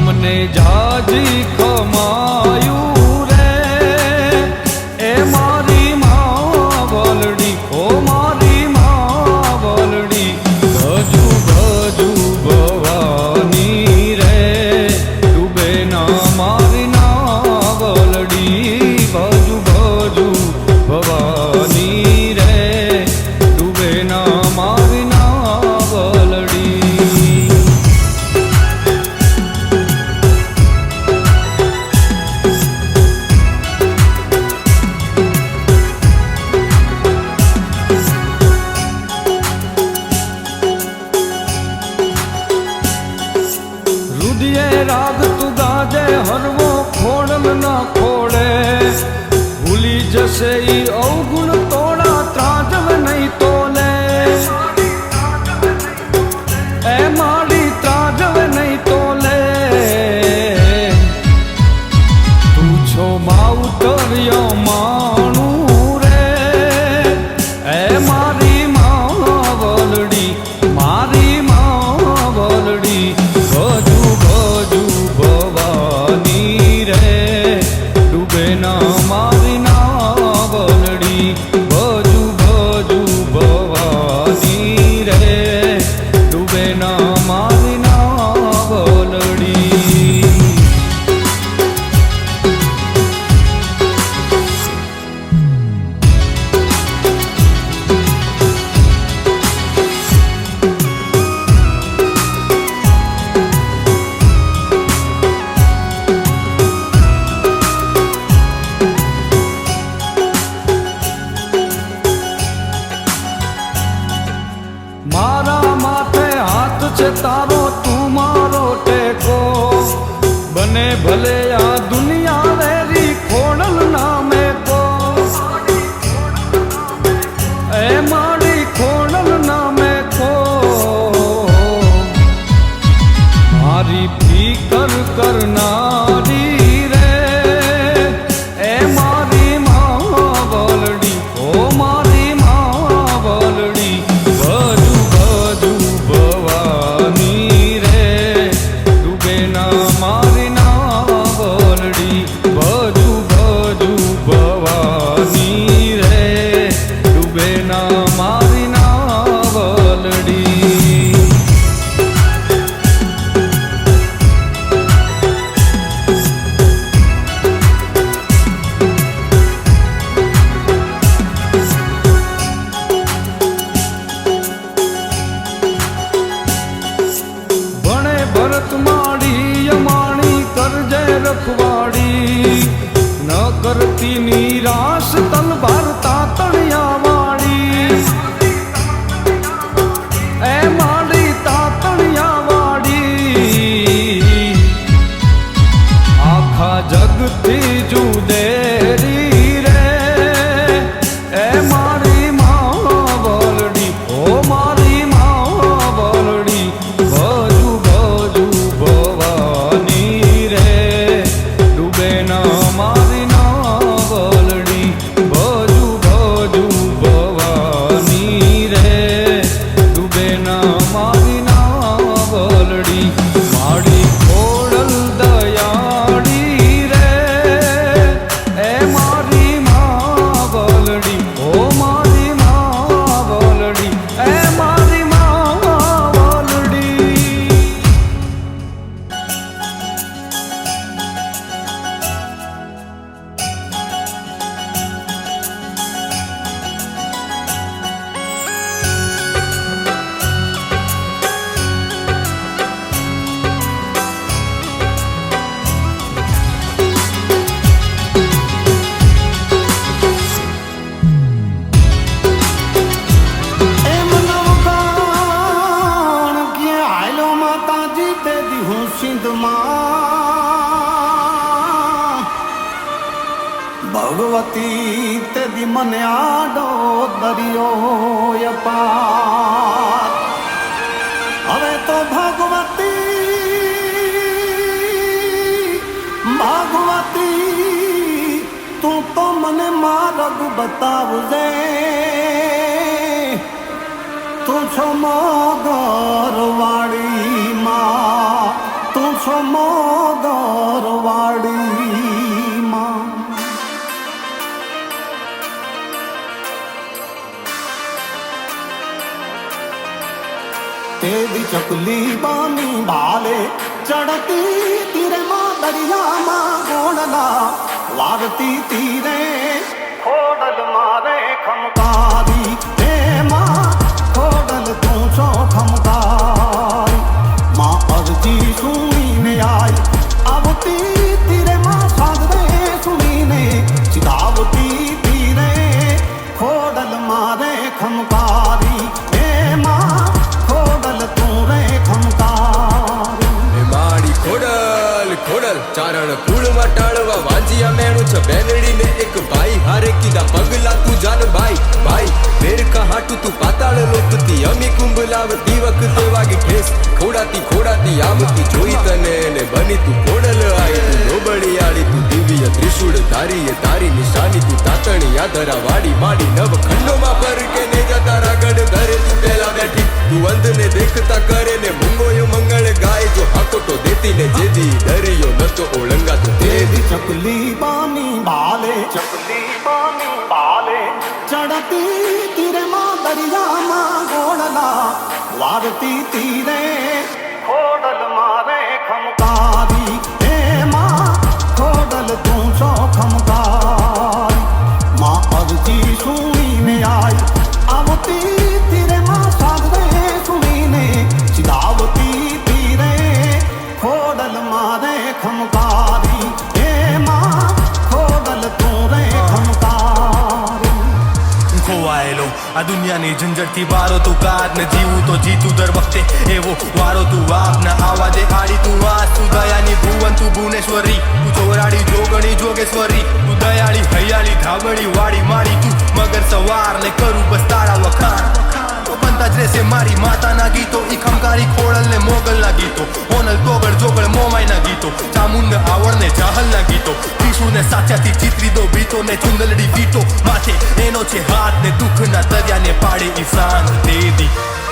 અમને જાજી કમા મારા માથે હાથ છે તારો પાર્વતી તેદી મને આડો દરિયો અપાર હવે તો ભગવતી ભગવતી તું તો મને માર્ગ બતાવજે તું છો મોગરવાડી માં તું છો મોગરવાડી चकुली बानी भाले चढ़ती तीरे मां दरिया मां गोणला वारती तीरे खोडल मारे खमकारी हे मां खोडल तू छो खमकारी मां अर्जी सुनी में आई अब ती மாறான கூழு மாட்டான તાજિયા મેણું છે. બેનડી ને એક ભાઈ, હારે કીધા, પગલા તું જાન ભાઈ ભાઈ મેર હાટુ તું પાતાળ લોકતી અમી કુંભ લાવતી વખતે વાગી ખેસ ખોડાતી ખોડાતી આવતી જોઈ તને ને બની તું કોડલ આઈ તું. નોબળી આળી તું દિવ્ય ત્રિશુળ ધારી એ તારી નિશાની તું તાતણી યાદરા વાડી માડી નવ ખંડોમાં પર કે ને જતા રાગડ ધરે તું પેલા બેઠી. તું અંધને દેખતા કરે ને મંગોયો મંગળ ગાય જો હાકો તો દેતી ને જેદી દરિયો નતો ઓળંગાતો દેવી ચકલી બાની બાલે ચકલી બાની બાલે ચડતી તીરે માં દરિયામાં ગોળલા વારતી તીરે ખોડલ મારે ખમકારી એમાં ખોડલ તું છો ખમકારી દુનિયાની ઝંઝટથી બારો તું કાર ને જીવું તો જીતું દર વખતે. એવો વારો તું વાપ ને આવા દે આડી તું વાસ. તું દયાની ભુવન, તું ભુવનેશ્વરી. તું ચોરાડી જોગણી, જોગેશ્વરી. તું દયાળી, હૈયાળી ધાબળી વાળી, માળી. તું મગર સવાર ને કરું બસ તારા વખાણ. તો બનતા જ રહેશે મારી માતાના ગીતો. ઈ ખમકારી ખોળલ ને મોગલ ના ગીતો. હોનલ તોગળ જોગળ મોમાઈ ના ગીતો. ચામુંડ આવડ ને ચાહલ ના ગીતો. ને સાચાથી ચિત્રી દો બીતો ને ચુંદલડી વીટો માથે એનો છે હાથ ને દુઃખ ના દરિયાને પાડે ઈશાન શાંત